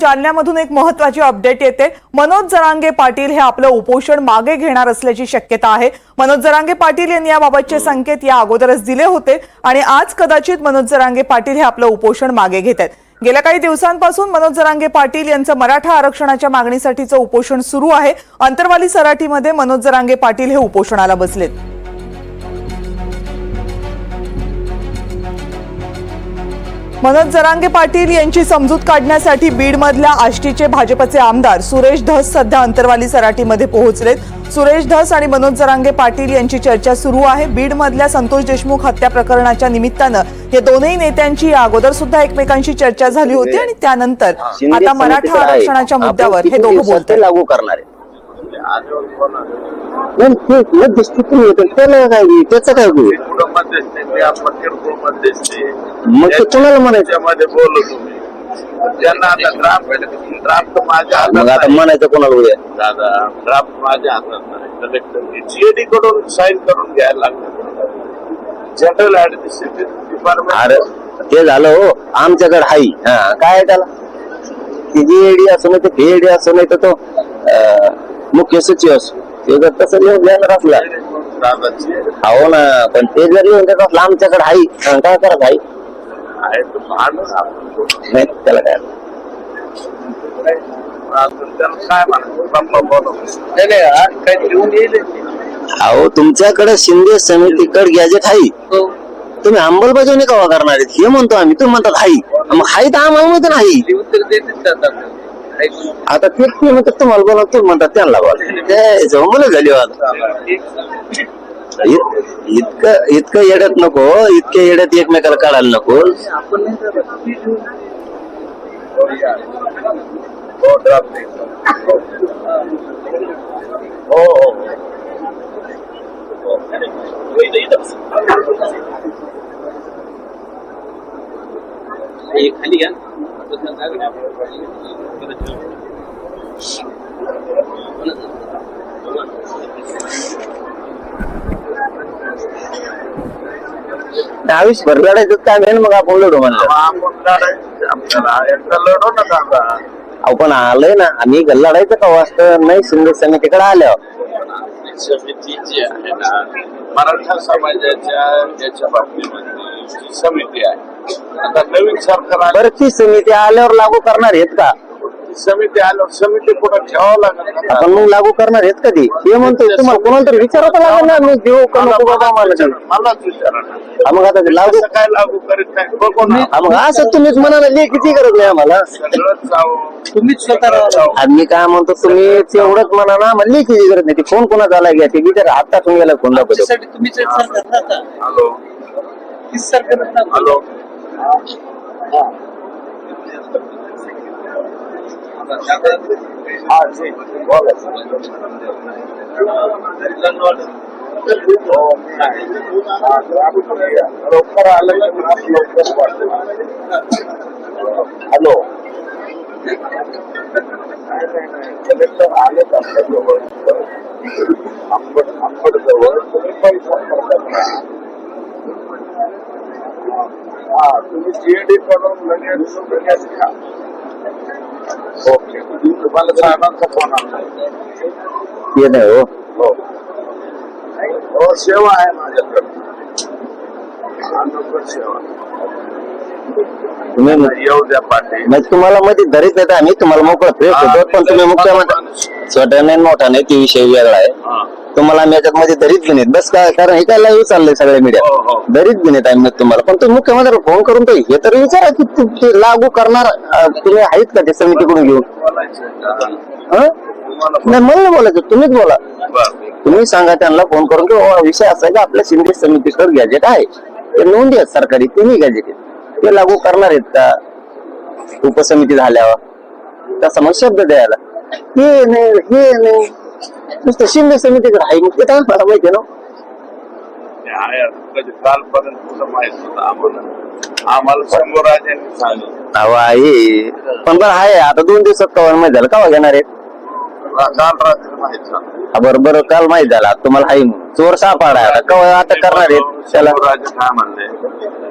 जालन्यामधून एक महत्वाची अपडेट येते. मनोज जरांगे पाटील हे आपलं उपोषण मागे घेणार असल्याची शक्यता आहे. मनोज जरांगे पाटील यांनी याबाबतचे संकेत या अगोदरच दिले होते आणि आज कदाचित मनोज जरांगे पाटील हे आपलं उपोषण मागे घेत आहेत. गेल्या काही दिवसांपासून मनोज जरांगे पाटील यांचं मराठा आरक्षणाच्या मागणीसाठीचं उपोषण सुरू आहे. अंतरवाली सराटीमध्ये मनोज जरांगे पाटील हे उपोषणाला बसलेत. मनोज जरांगे पाटील यांची समजूत काढण्यासाठी बीडमधल्या आष्टीचे भाजपचे आमदार सुरेश धस सध्या अंतरवाली सराटीमध्ये पोहोचलेत. सुरेश धस आणि मनोज जरांगे पाटील यांची चर्चा सुरू आहे. बीडमधल्या संतोष देशमुख हत्या प्रकरणाच्या निमित्तानं या दोनही नेत्यांची या अगोदर सुद्धा एकमेकांशी चर्चा झाली होती आणि त्यानंतर आता मराठा. आरक्षणाच्या मुद्द्यावर हे दोघं बोलत लागू करणार आहे? नाही, ते मध्यस्थी येतात. त्याला काय? त्याचं काय होईल मग ते कोणाला म्हणायचं? त्याच्यामध्ये बोललो तुम्ही. ज्यांना आता ड्राफ्ट ड्राफ्ट माझ्या हातात मग आता नाही. म्हणायचं कोणाला उद्या? दादा ड्राफ्ट माझ्या हातात नाही. कलेक्टर जीएडी कडून साईन करून घ्यायला लागतं जनरल ऍडमिनिस्ट्रेटिव्ह अरे डिपार्टमेंट ते झालं हो. आमच्याकडे हाई. हा काय आहे त्याला? ती जी एडी असो नाही तर व्ही असो नाही तर तो अं, मुख्य सचिव असो. ते जर तसं लिहून असला. हो ना पण ते जर लिहून देत असलं आमच्याकडे हा, काय करत आहे? नाही त्याला काय? अहो तुमच्याकडे शिंदे समितीकडे गॅजेट हाई तुम्ही अंमलबजावणी कवा करणार हे म्हणतो आम्ही. तुम्ही म्हणतात हाई मग हाई तर आम्हाला माहिती नाही. आता ते म्हणतात तुम्हाला बोला तुम्ही म्हणतात त्यांना बोला ते जमलं झाली हो आता इत- इतकं इतकं येड्यात नको इतक्या येड्यात एकमेकाला काढायला नको. हो हो. खाली घ्या आयुष्यभर लढायचं काम आहे. ना मग आपण लढू म्हणलं आपल्याला आलोय ना. आम्ही लढायचं का वाजतं नाही शिंदे समितीकडे आल्यावर. समिती जी आहे ना. मराठा समाजाच्या याच्या बाबतीमध्ये जी समिती आहे. आता नवीन सरकार आलं. बरं ती समिती आल्यावर लागू करणार आहेत का? समिती आल्यावर समिती कुठं ठेवावं लागेल. ना आपण मग लागू करणार आहेत कधी? हे म्हणतोय तुम्हाला कोणाला तरी विचारता लागेल ना मी देऊ का नको बाबा आम्हाला ते. मलाच विचारा. ना हा, मग आता ते लागू काय लागू करीत नाही बघू ना. हा, मग असं तुम्हीच म्हणाला लेखीची गरज नाही आम्हाला. सगळं जाऊ तुम्हीच स्वतः आणि मी काय म्हणतो तुम्ही तेवढंच म्हणा ना मला लेखीची गरज नाही. ती फोन कोणाचा आला घ्या ते विचार आता तुम्ही याला फोन दाखवतो. त्यासाठी तुम्हीच एक हॅलो. तीच हॅलो. हा जी बोला हो, नाही. हा, ग्राफ करूया. लवकर आलं की ग्राफ लवकर पाठवा. हॅलो नाही, नाही, नाही. कलेक्टर आलेच आपल्या जवळ आंबट आंबट जवळ तुम्ही पण फोन करतात ना हा तुम्ही सीएडी कडून लगेच लगेच घ्या ओके तुम्हाला साहेबांचा फोन आला हे नाही. हो. हो. सेवा आहे माझ्याकडे. सेवा. तुम्ही येऊ द्या पाटील. म्हणजे तुम्हाला मध्ये धरीत नाही आम्ही तुम्हाला मोकळं फ्रेश होतो पण तुम्ही मुख्यमंत्री छोटा नाही मोठा नाही ते विषय वेगळा आहे. तुम्हाला आम्ही याच्यात मध्ये धरीत बी नाहीत बस काय कारण हे काय लाईव्ह चाललंय सगळ्या मीडिया हो, हो. धरीत बी नाहीत आम्ही तुम्हाला. पण तुम्ही मुख्यमंत्री फोन करून तो हे तर विचारा की तु- ते लागू करणार अं, तुम्ही आहेत का ते समितीकडून घेऊन? हं? नाही मला नाही बोलायचं. तुम्हीच बोला. तुम्ही सांगा त्यांना फोन करून की "हो, विषय असा आहे की आपल्या शिंदे समितीकडे गॅजेट आहे. ते नोंदी आहेत सरकारी तिन्ही गॅजेट आहेत. ते लागू करणार आहेत का? उपसमिती झाल्यावर. तसा मग शब्द द्यायला. हे नाही हे नाही. नुसतं शिंदे समितीकडे आहे मग ते काय मला माहिती आहे ना. आहे कालपर्यंत तुला माहीत होतं आम्हाला आम्हाला शंभूराजांनी सांगितलं. अहो आहे पण बरं आहे. आता दोन दिवसात माहीत झालं? कवा घेणार आहेत? काल रात्री माहीत झालं. हा, बरं बरं. काल माहीत झालं. आता तुम्हाला आहे म्हणून. चोर सापाडा. आहे आता कवा आता करणार आहेत? त्याला काय म्हणले?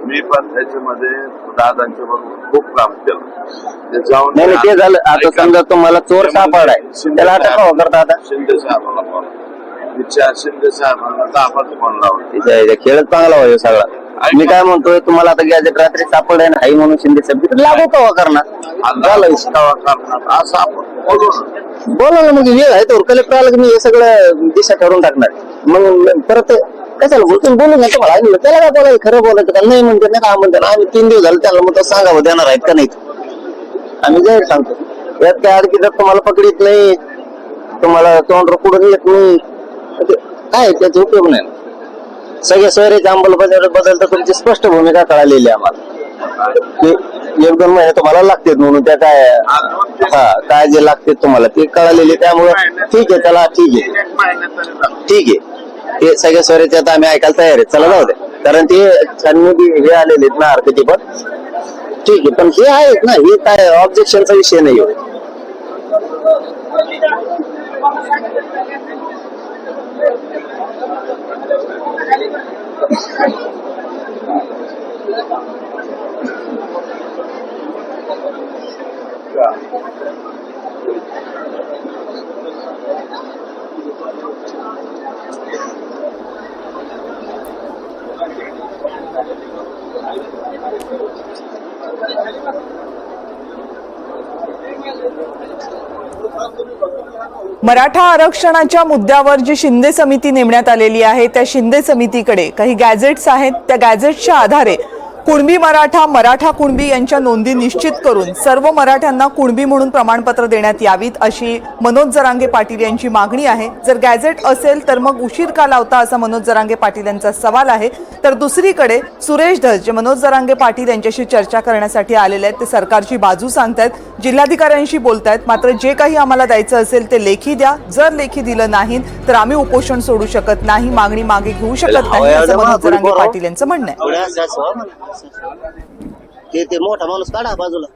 मी पण त्याच्यामध्ये दादांच्या बरोबर खूप काम केलं. ते जाऊन नाही नाही, ते झालं. आता ऐका. समजा तुम्हाला चोर सापडलाय शिंदे त्याला अटक साहेब- का करता आता शिंदे साहेबाला फोन विचार शिंदे साहेबांना दाबत फोन लावला तिच्या ह्याच्या खेळच चांगला होईल सगळा. मी काय म्हणतोय तुम्हाला आता गॅजेट रात्री सापडलाय ना आई म्हणून शिंदे साहेब तिकडे लागू कवा करणार? झालं विषय. दवा करणार? असं आपण बोलू ना. बोला ना मग वेळ आहे तर कलेक्टर आला की मी हे सगळं दिशा ठरवून टाकणार. मग परत कशाला बोलतो बोलू ना तुम्हाला. त्याला काय बोलायचं? खरं बोलायचं का? नाही म्हणते नाही का म्हणते. ना आम्ही तीन दिवस झाले त्याला मग तो सांगावं देणार आहेत का नाही आम्ही जाहीर सांगतो. यात काय अडकी जर तुम्हाला पकडीत नाही तुम्हाला तोंड पुढे येत नाही ते काय त्याचा उपयोग नाही. सगळ्या सोयऱ्याच्या अंमलबजावणी बदल तर तुमची स्पष्ट भूमिका कळालेली आहे आम्हाला. एक दोन महिने तुम्हाला लागतात म्हणून त्या काय हा काय जे लागते तुम्हाला ते कळालेले त्यामुळे ठीक आहे चला ठीक आहे. ठीक आहे. ते सगळ्या स्वराचे आता आम्ही ऐकायला तयार आहे चला जाऊ दे. कारण ते छाननी हे आलेले आहेत ना अर्थ पण. ठीक आहे पण हे आहेत ना हे काय ऑब्जेक्शनचा विषय नाही आहे. मराठा आरक्षणाच्या मुद्द्यावर जी शिंदे समिती नेमण्यात आलेली आहे त्या शिंदे समितीकडे काही गॅझेट्स आहेत त्या गॅझेटच्या आधारे कुणबी मराठा मराठा कुणबी यांच्या नोंदी निश्चित करून सर्व मराठ्यांना कुणबी म्हणून प्रमाणपत्र देण्यात यावीत अशी मनोज जरांगे पाटील यांची मागणी आहे. जर गॅझेट असेल तर मग उशीर का लावता असा मनोज जरांगे पाटील यांचा सवाल आहे. तर दुसरीकडे सुरेश धस जे मनोज जरांगे पाटील यांच्याशी चर्चा करण्यासाठी आलेले आहेत ते सरकारची बाजू सांगतायत जिल्हाधिकाऱ्यांशी बोलतायत. मात्र जे काही आम्हाला द्यायचं असेल ते लेखी द्या. जर लेखी दिलं नाही तर आम्ही उपोषण सोडू शकत नाही मागणी मागे घेऊ शकत नाही असं मनोज जरांगे पाटील यांचं म्हणणं आहे. ते ते मोठा माणूस काढा बाजूला.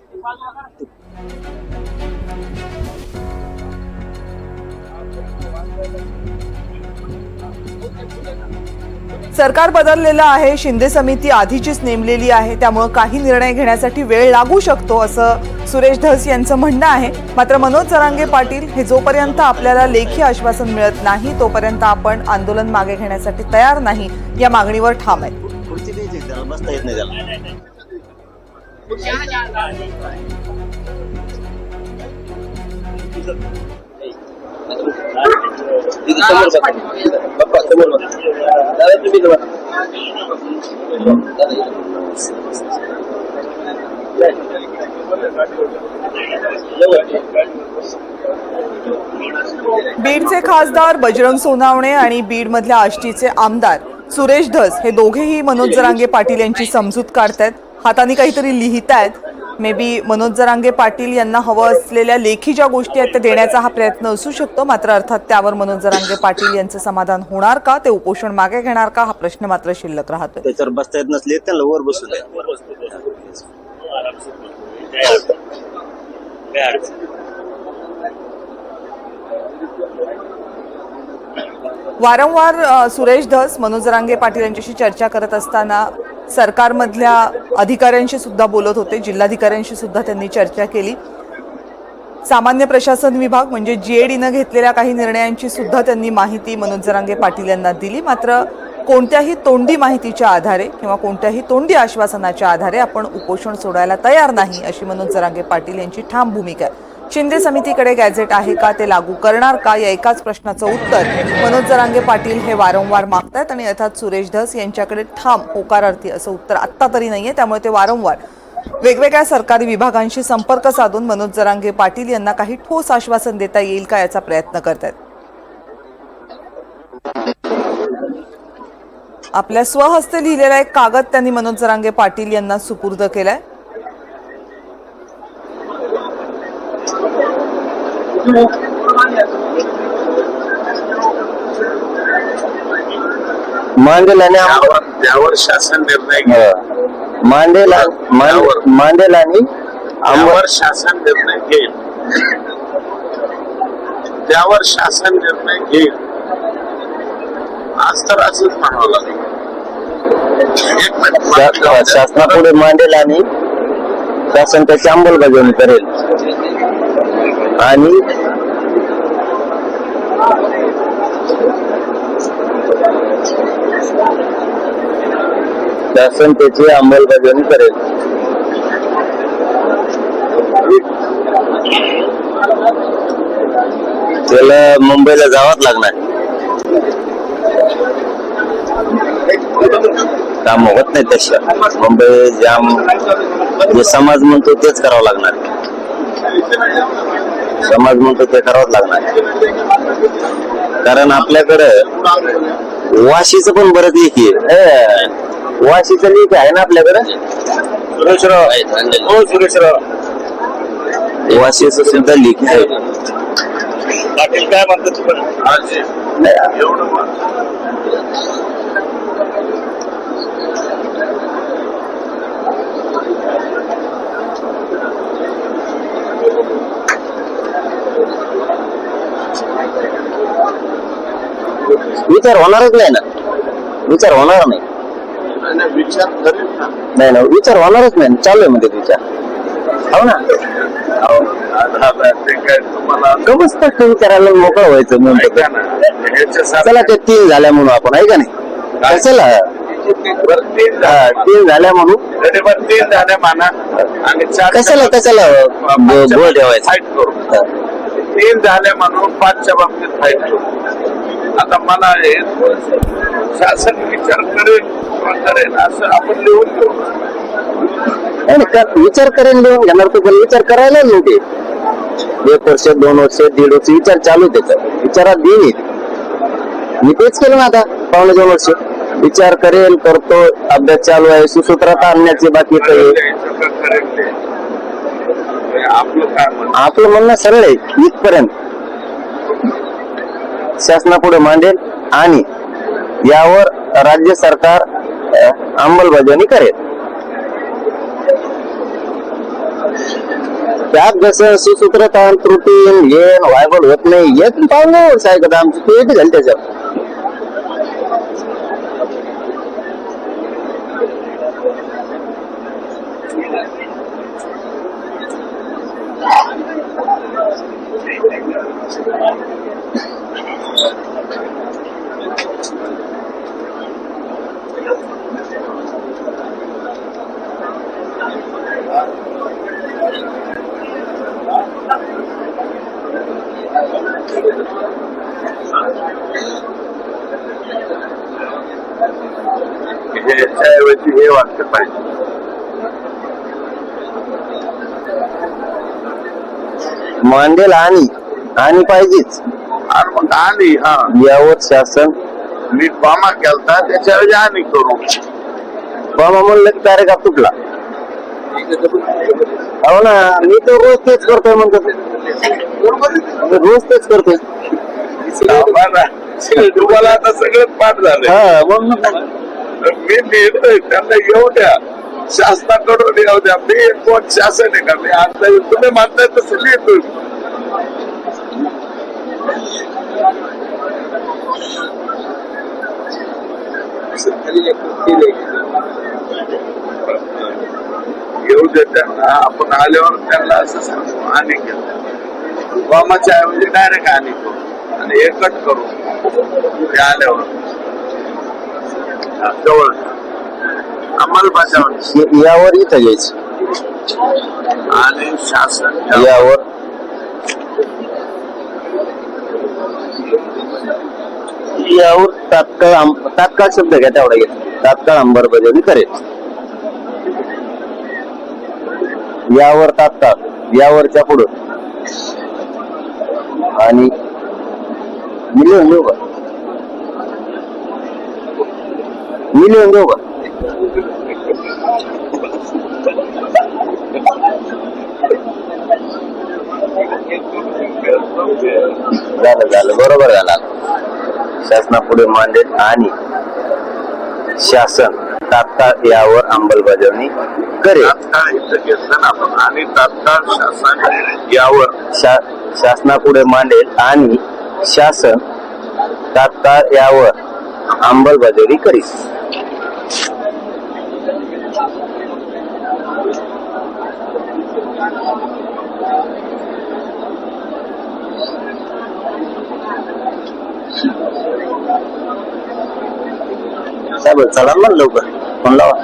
सरकार बदललेलं आहे शिंदे समिती आधीचीच नेमलेली आहे त्यामुळे काही निर्णय घेण्यासाठी वेळ लागू शकतो असं सुरेश धस यांचं म्हणणं आहे. मात्र मनोज जरांगे पाटील हे जोपर्यंत आपल्याला लेखी आश्वासन मिळत नाही तोपर्यंत आपण आंदोलन मागे घेण्यासाठी तयार नाही या मागणीवर ठाम आहेत. खुर्ची द्यायची त्याला. बसता येत नाही त्याला बीडचे खासदार बजरंग सोनावणे आणि बीडमधल्या आष्टीचे आमदार सुरेश धस हे दोघेही मनोज जरांगे पाटील यांची समजूत काढतायत. हाताने काहीतरी लिहितायत. मे बी मनोज जरांगे पाटील यांना हवं असलेल्या लेखी ज्या गोष्टी आहेत त्या देण्याचा हा प्रयत्न असू शकतो. मात्र अर्थात त्यावर मनोज जरांगे पाटील यांचं समाधान होणार का? ते उपोषण मागे घेणार का? हा प्रश्न मात्र शिल्लक त्याच्यावर बसता येत नसले वर द्या. वारंवार सुरेश धस मनोज रांगे पाटील यांच्याशी चर्चा करत असताना सरकारमधल्या अधिकाऱ्यांशी सुद्धा बोलत होते. जिल्हाधिकाऱ्यांशी सुद्धा त्यांनी चर्चा केली. सामान्य प्रशासन विभाग म्हणजे जीएडीनं घेतलेल्या काही निर्णयांची सुद्धा त्यांनी माहिती मनोज जरांगे पाटील यांना दिली. मात्र कोणत्याही तोंडी माहितीच्या आधारे किंवा कोणत्याही तोंडी आश्वासनाच्या आधारे आपण उपोषण सोडायला तयार नाही अशी मनोज जरांगे पाटील यांची ठाम भूमिका आहे. शिंदे समितीकडे गॅझेट आहे का ते लागू करणार का या एकाच प्रश्नाचं उत्तर मनोज जरांगे पाटील हे वारंवार मागतायत आणि अर्थात सुरेश धस यांच्याकडे ठाम होकारार्थी असं उत्तर आत्ता तरी नाहीये त्यामुळे ते वारंवार वेगवेगळ्या सरकारी विभागांशी संपर्क साधून मनोज जरांगे पाटील यांना काही ठोस आश्वासन देता येईल का याचा प्रयत्न करत आहेत आपल्या स्वहस्ते लिहिलेला एक कागद त्यांनी मनोज जरांगे पाटील यांना सुपूर्द केलाय. मांडेल आणि आंबा- त्यावर त्यावर शासन निर्णय घ्या. हो. मांडेल मांडे- मांडेल आंबा त्यावर शासन निर्णय घेईल. त्यावर शासन निर्णय घेईल. आज तर असंच म्हणावं लागेल. एक मिनिट, शा- शासनापुढे मांडेल आणि शासन त्याची अंमलबजावणी करेल. आणि शासन त्याची अंमलबजावणी करेल. त्याला मुंबईला जावाच लागणार. काम होत नाही तशा. मुंबई जाम जे समाज म्हणतो तेच करावं लागणार. समाज म्हणतो ते करावंच लागणार. कारण आपल्याकडं वाशीचं पण बरंच लेख आहे वाशीचं लेख आहे ना आपल्याकडं? सुरेशराव. हो सुरेशराव. वाशीचं सुद्धा लेख आहे. पाटील काय म्हणतात विचार होणारच नाही ना. विचार होणार नाही. नाही ना. विचार होणारच नाही. चालू आहे म्हणजे विचार. हो ना? तुम्हाला गमच स्पष्ट विचारायला मोकळं व्हायचं म्हणतो चला ते तीन झाल्या म्हणून आपण ऐका नाही चला. तीन हा, झाले तीन झाल्या म्हणून. तीन झाले म्हणा. आणि चार कशाला कशाला गोळ ठेवायचा? तीन झाले म्हणून पाचच्या बाबतीत करू आता मला हे शासन विचार करेल करेल असं आपण लिहून घेऊ विचार करेन लिहून घेणार तो पण विचार करायला नव्हते एक वर्ष दोन वर्ष दीड वर्ष विचार चालू त्याचा विचारात येईल मी तेच केलं ना आता पावणे दोन वर्ष. विचार करेल करतो अभ्यास चालू आहे सुसूत्रता आणण्याचे बाकी आहे द्यायचं का करेल ते हे आपलं म्हणणं? आपलं म्हणणं सरळ आहे. इथपर्यंत. शासनापुढे मांडेल आणि यावर राज्य सरकार अंमलबजावणी करेल. त्यात जसं सुसूत्रता त्रुटी हे वायबल होत नाही येत पाहून वर्ष ऐकत आमची पेट झाली त्याच्यात म्हणजे याच्याऐवजी हे वाक्य पाहिजे मांडेल आणि आणि पाहिजेच. आणि मग आणि हा. यावर शासन मी कॉमा केलता त्याच्याऐवजी आणि करू. बाबा म्हणलं की कार्यक्रम तुटला. हो ना मी तर रोज तेच करतोय म्हणतो रोज तेच करतोय. आम्हाला- तुम्हाला आता सगळं पाठ झालं. हा म्हणून मी लिहितोय त्यांना येऊ द्या. शासनाकडून येऊ द्या. मी एक कोण शासन आहे का? मी आता तुम्ही म्हणताय तसं लिहितोय येऊ दे त्यांना. आपण आल्यावर त्यांना असं सांगू आणि केलं ऐवजी डायरेक्ट आणि करू आणि एकट करू ते आल्यावर. जवळ अंमलबजावणी यावर इथं यायचं आणि शासन यावर यावर तात्काळ अंम- तात्काळ शब्द घ्या तेवढा घ्या. तात्काळ अंमलबजावणी करेल यावर तात्काळ यावरच्या पुढं. आणि मी लिहून का? मी लिहून का? झालं झालं. बरोबर झालं. शासनापुढे मांडेल आणि शासन तात्काळ यावर अंमलबजावणी करेल. तात्काळ शासन यावर. शा शासनापुढे मांडेल आणि शासन तात्काळ यावर अंमलबजावणी करील. काय साहेब चला ना लवकर. फोन लावा.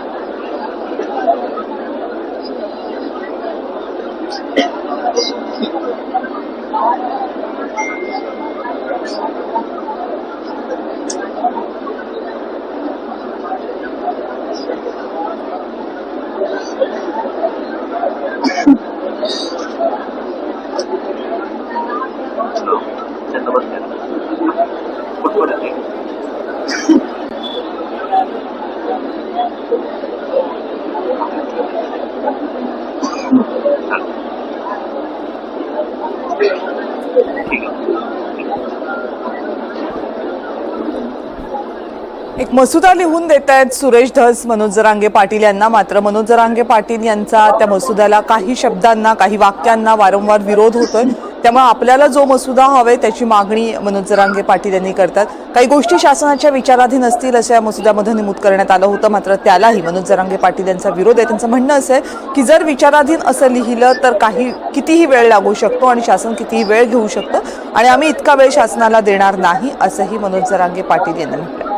मसुदा लिहून देत आहेत सुरेश धस मनोज जरांगे पाटील यांना. मात्र मनोज जरांगे पाटील यांचा त्या मसुद्याला काही शब्दांना काही वाक्यांना वारंवार विरोध होतोय. त्यामुळे आपल्याला जो मसुदा हवाय त्याची मागणी मनोज जरांगे पाटील यांनी करतात. काही गोष्टी शासनाच्या विचाराधीन असतील असं या मसुद्यामध्ये नमूद करण्यात आलं होतं. मात्र त्यालाही मनोज जरांगे पाटील यांचा विरोध आहे. त्यांचं म्हणणं असं आहे की जर विचाराधीन असं लिहिलं तर काही कितीही वेळ लागू शकतो आणि शासन कितीही वेळ घेऊ शकतं. आणि आम्ही इतका वेळ शासनाला देणार नाही असंही मनोज जरांगे पाटील यांनी म्हटलं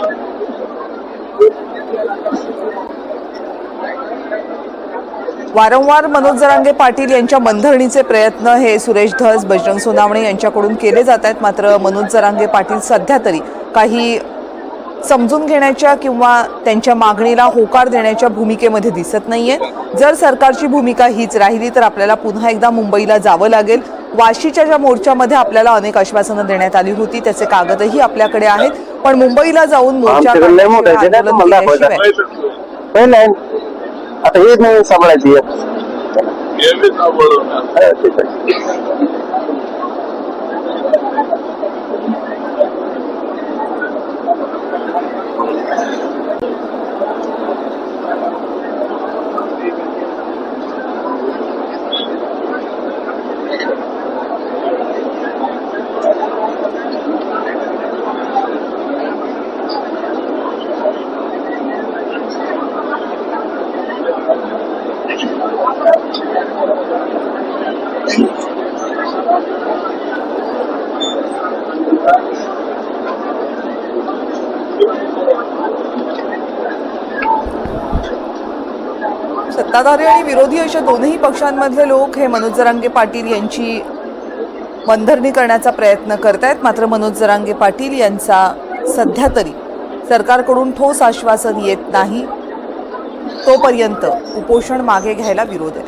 वारंवार मनोज जरांगे पाटील यांच्या मनधरणीचे प्रयत्न हे सुरेश धस बजरंग सोनावणे यांच्याकडून केले जात आहेत. मात्र मनोज जरांगे पाटील सध्या तरी काही समजून घेण्याच्या किंवा त्यांच्या मागणीला होकार देण्याच्या भूमिकेमध्ये दिसत नाहीये. जर सरकारची भूमिका हीच राहिली तर आपल्याला पुन्हा एकदा मुंबईला जावं लागेल. वाशीच्या ज्या मोर्चामध्ये आपल्याला अनेक आश्वासनं देण्यात आली होती त्याचे कागदही आपल्याकडे आहेत. पण मुंबईला जाऊन मोर्चा आता हेच नवीन सांभाळायची. हे हा, आहे. सत्ताधारी आणि विरोधी अशा दोन्ही पक्षांमधले लोक हे मनोज जरांगे पाटील यांची मनधरणी करण्याचा प्रयत्न करत आहेत मात्र मनोज जरांगे पाटील यांचा सध्या तरी सरकारकडून ठोस आश्वासन येत नाही. तोपर्यंत उपोषण मागे घ्यायला विरोध आहे.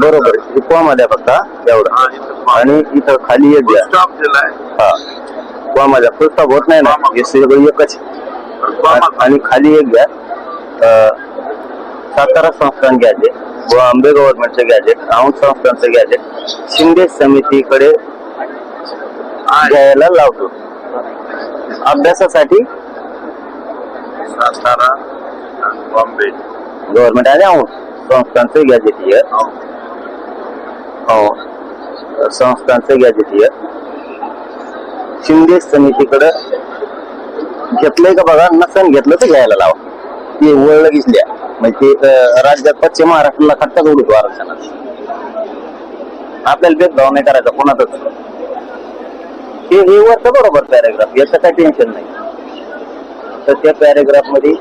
बरोबर. हे कोमध्ये फक्त एवढं. आणि इथं खाली एक द्या. स्टॉप दिलाय. हा. कोमध्ये पुस्तक होत नाही ना. हे सगळं एकच. आणि खाली एक घ्या सातारा संस्थान गॅजेट व आंबे गव्हर्नमेंटचं गॅजेट औंध संस्थानचं गॅजेट शिंदे समितीकडे घ्यायला लावतो. अभ्यासासाठी सातारा बॉम्बे गव्हर्नमेंट आणि औंध संस्थांचं गॅजेटीय हो. संस्थांचं गॅजेटीय शिंदे समितीकडे घेतलंय का बघा? नसन घेतलं तर घ्यायला लावा. ते वळलं घेतल्या म्हणजे ते राज्यात पश्चिम महाराष्ट्राला खट्टा उडतो आरक्षणात. आपल्याला भेदभाव नाही करायचा कोणातच. ते हे वरचं बरोबर पॅरेग्राफ याचं काही टेन्शन नाही. तर त्या पॅरेग्राफमध्ये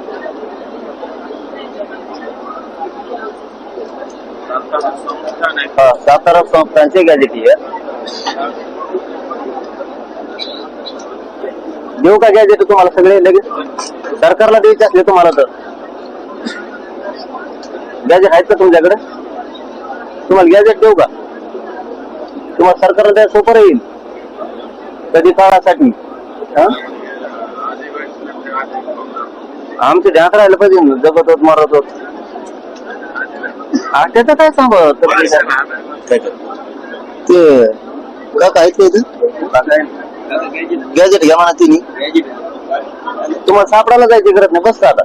सातारा संस्थान आहे. संस्थांचे गॅजेटीय देऊ का गॅजेट तुम्हाला सगळे लगेच? सरकारला द्यायचे असले तुम्हाला तर. गॅजेट आहेत का तुमच्याकडे? तुम्हाला गॅजेट देऊ का? तुम्हाला सरकारला द्यायला सोपं राहील. कधी काळासाठी. हा? आमचे ध्यान राहिलं पाहिजे जगत होत मरत होत हा, त्याचं काय सांगत ते काका ऐकलं इथं गॅजेट घ्या म्हणा तिने तुम्हाला सापडायला जायची गरज नाही. बसता आता?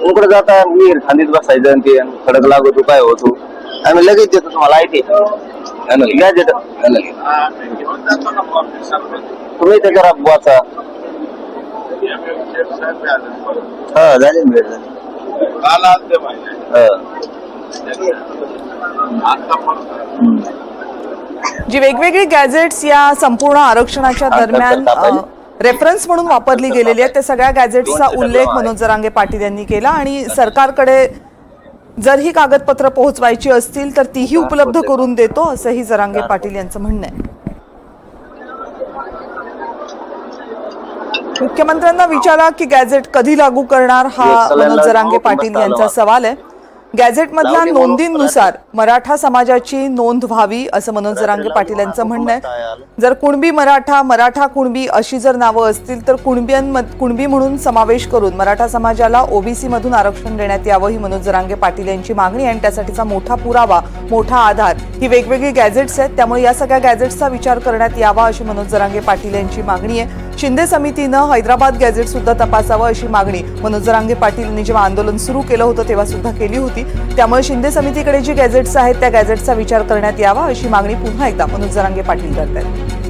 उकडे जाता मीर खांदीत बसायचं आणि ते खडक लागतो काय होतो? आम्ही लगेच देतो तुम्हाला आयटी. गॅजेट तुम्ही ते जरा वाचा हा झाली भेट झाली. हा. जी वेगवेगळी गॅजेट्स या संपूर्ण आरक्षणाच्या दरम्यान रेफरन्स म्हणून वापरली गेलेली आहेत त्या सगळ्या गॅजेट्सचा उल्लेख मनोज जरांगे पाटील यांनी केला आणि सरकारकडे जर ही कागदपत्र पोहोचवायची असतील तर तीही उपलब्ध करून देतो असंही जरांगे पाटील यांचं म्हणणं आहे. मुख्यमंत्र्यांना विचारा की गॅजेट कधी लागू करणार हा मनोज जरांगे पाटील यांचा सवाल आहे. गॅझेटमधल्या नोंदींनुसार मराठा समाजाची नोंद व्हावी असं मनोज जरांगे पाटील यांचं म्हणणं आहे. जर कुणबी मराठा मराठा कुणबी अशी जर नावं असतील तर कुणबियां कुणबी म्हणून समावेश करून मराठा समाजाला ओबीसी मधून आरक्षण देण्यात यावं ही मनोज जरांगे पाटील यांची मागणी आणि त्यासाठीचा मोठा पुरावा मोठा आधार ही वेगवेगळी गॅझेट्स आहेत. त्यामुळे या सगळ्या गॅझेट्सचा विचार करण्यात यावा अशी मनोज जरांगे पाटील यांची मागणी आहे. शिंदे समितीनं हैदराबाद गॅझेट सुद्धा तपासावं अशी मागणी मनोज जरांगे पाटील यांनी जेव्हा आंदोलन सुरू केलं होतं तेव्हा सुद्धा केली होती. त्यामुळे शिंदे समितीकडे जी गॅझेट्स आहेत त्या गॅजेटचा विचार करण्यात यावा अशी मागणी पुन्हा एकदा मनोज जरांगे पाटील करत आहेत